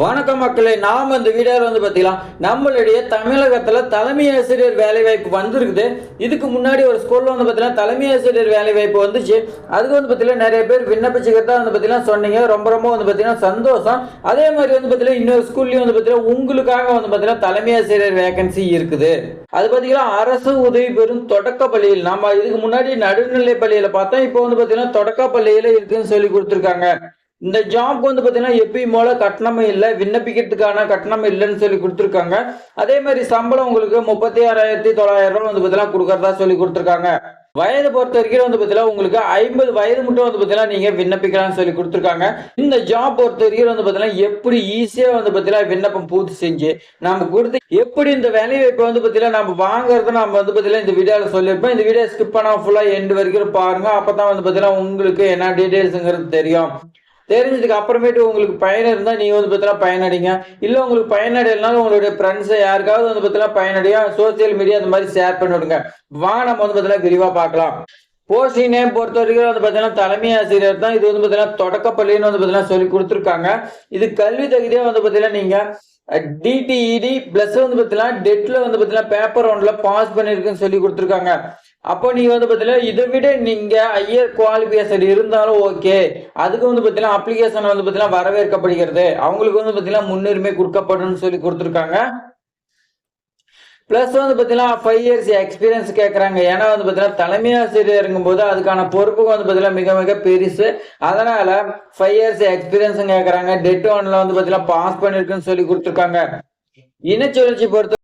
வணக்கம் மக்களே நாம் இந்த வீடியோவில் வந்து பார்த்தீங்கன்னா நம்மளுடைய தமிழகத்தில் தலைமை ஆசிரியர் வேலைவாய்ப்பு வந்திருக்குது. இதுக்கு முன்னாடி ஒரு ஸ்கூலில் வந்து பார்த்தீங்கன்னா தலைமை ஆசிரியர் வேலைவாய்ப்பு வந்துச்சு. அதுக்கு வந்து பார்த்தீங்கன்னா நிறைய பேர் விண்ணப்பிச்சுக்கிறதா வந்து பார்த்தீங்கன்னா சொன்னீங்க. ரொம்ப ரொம்ப வந்து பார்த்தீங்கன்னா சந்தோஷம். அதே மாதிரி வந்து பார்த்தீங்கன்னா இன்னொரு ஸ்கூல்லையும் வந்து பார்த்தீங்கன்னா உங்களுக்காக வந்து பார்த்தீங்கன்னா தலைமை ஆசிரியர் வேகன்சி இருக்குது. அது பார்த்தீங்கன்னா அரசு உதவி பெறும் தொடக்க பள்ளியில் நம்ம இதுக்கு முன்னாடி நடுநிலை பள்ளியில் பார்த்தோம். இப்போ வந்து பார்த்தீங்கன்னா தொடக்க பள்ளியில் இருக்குன்னு சொல்லி கொடுத்துருக்காங்க. இந்த ஜாப்க்கு வந்து பார்த்தீங்கன்னா எப்பயும் போல கட்டணமே இல்லை. விண்ணப்பிக்கிறதுக்கான கட்டணம் இல்லைன்னு சொல்லி கொடுத்துருக்காங்க. அதே மாதிரி சம்பளம் உங்களுக்கு முப்பத்தி ஆறாயிரத்தி தொள்ளாயிரம் ரூபாய் வந்து பார்த்தீங்கன்னா கொடுக்கறதா சொல்லி கொடுத்துருக்காங்க. வயது பொறுத்த வரைக்கும் வந்து பார்த்தீங்கன்னா உங்களுக்கு ஐம்பது வயது மட்டும் வந்து பார்த்தீங்கன்னா நீங்கள் விண்ணப்பிக்கலாம்னு சொல்லி கொடுத்துருக்காங்க. இந்த ஜாப் பொறுத்த வரைக்கும் வந்து பார்த்தீங்கன்னா எப்படி ஈஸியாக வந்து பார்த்தீங்கன்னா விண்ணப்பம் பூர்த்தி செஞ்சு நம்ம கொடுத்து எப்படி இந்த வேலை வாய்ப்பை வந்து பார்த்தீங்கன்னா நம்ம வாங்குறத நம்ம வந்து பார்த்தீங்கன்னா இந்த வீடியோவில் சொல்லியிருப்போம். இந்த வீடியோ ஸ்கிப் பண்ணால் ஃபுல்லாக எண்டு வரைக்கும் பாருங்க. அப்போ தான் வந்து பார்த்தீங்கன்னா உங்களுக்கு என்ன டீட்டெயில்ஸுங்கிறது தெரியும். தெரிஞ்சதுக்கு அப்புறமேட்டு உங்களுக்கு பயன் இருந்தால் நீங்கள் வந்து பார்த்தீங்கன்னா பயனடைங்க. இல்லை உங்களுக்கு பயனடையலனாலும் உங்களுடைய ஃப்ரெண்ட்ஸை யாருக்காவது வந்து பார்த்தீங்கன்னா பயனடையா. சோசியல் மீடியா அந்த மாதிரி ஷேர் பண்ணி விடுங்க வா நம்ம வந்து பார்த்தீங்கன்னா விரிவாக பார்க்கலாம். போஸ்டிங் நேம் பொறுத்த வரைக்கும் வந்து பார்த்தீங்கன்னா தலைமை ஆசிரியர் தான் இது வந்து பார்த்தீங்கன்னா தொடக்கப்பள்ளின்னு வந்து பார்த்தீங்கன்னா சொல்லி கொடுத்துருக்காங்க. இது கல்வி தகுதியாக வந்து பார்த்தீங்கன்னா நீங்கள் டிடிஇடி ப்ளஸ் வந்து பார்த்தீங்கன்னா டெட்டில் வந்து பார்த்தீங்கன்னா பேப்பர் ஒன்ல பாஸ் பண்ணியிருக்குன்னு சொல்லி கொடுத்துருக்காங்க. அப்போ நீங்க வந்து பார்த்தீங்கன்னா இதை விட நீங்க ஐயர் குவாலிஃபிகேஷன் இருந்தாலும் ஓகே அதுக்கு வந்து பார்த்தீங்கன்னா அப்ளிகேஷன் வந்து பார்த்தீங்கன்னா வரவேற்கப்படுகிறது. அவங்களுக்கு வந்து பார்த்தீங்கன்னா முன்னுரிமை கொடுக்கப்படும் சொல்லி கொடுத்துருக்காங்க. ப்ளஸ் வந்து பார்த்தீங்கன்னா ஃபைவ் இயர்ஸ் எக்ஸ்பீரியன்ஸ் கேட்குறாங்க ஏன்னா வந்து பார்த்தீங்கன்னா தலைமை ஆசிரியருங்கும் போது அதுக்கான பொறுப்பு வந்து பார்த்தீங்கன்னா மிக மிக பெருசு. அதனால ஃபைவ் இயர்ஸ் எக்ஸ்பீரியன்ஸும் கேட்குறாங்க டெட் ஒன்ல வந்து பார்த்தீங்கன்னா பாஸ் பண்ணிருக்குன்னு சொல்லி கொடுத்துருக்காங்க. இனச்சுழற்சி பொறுத்த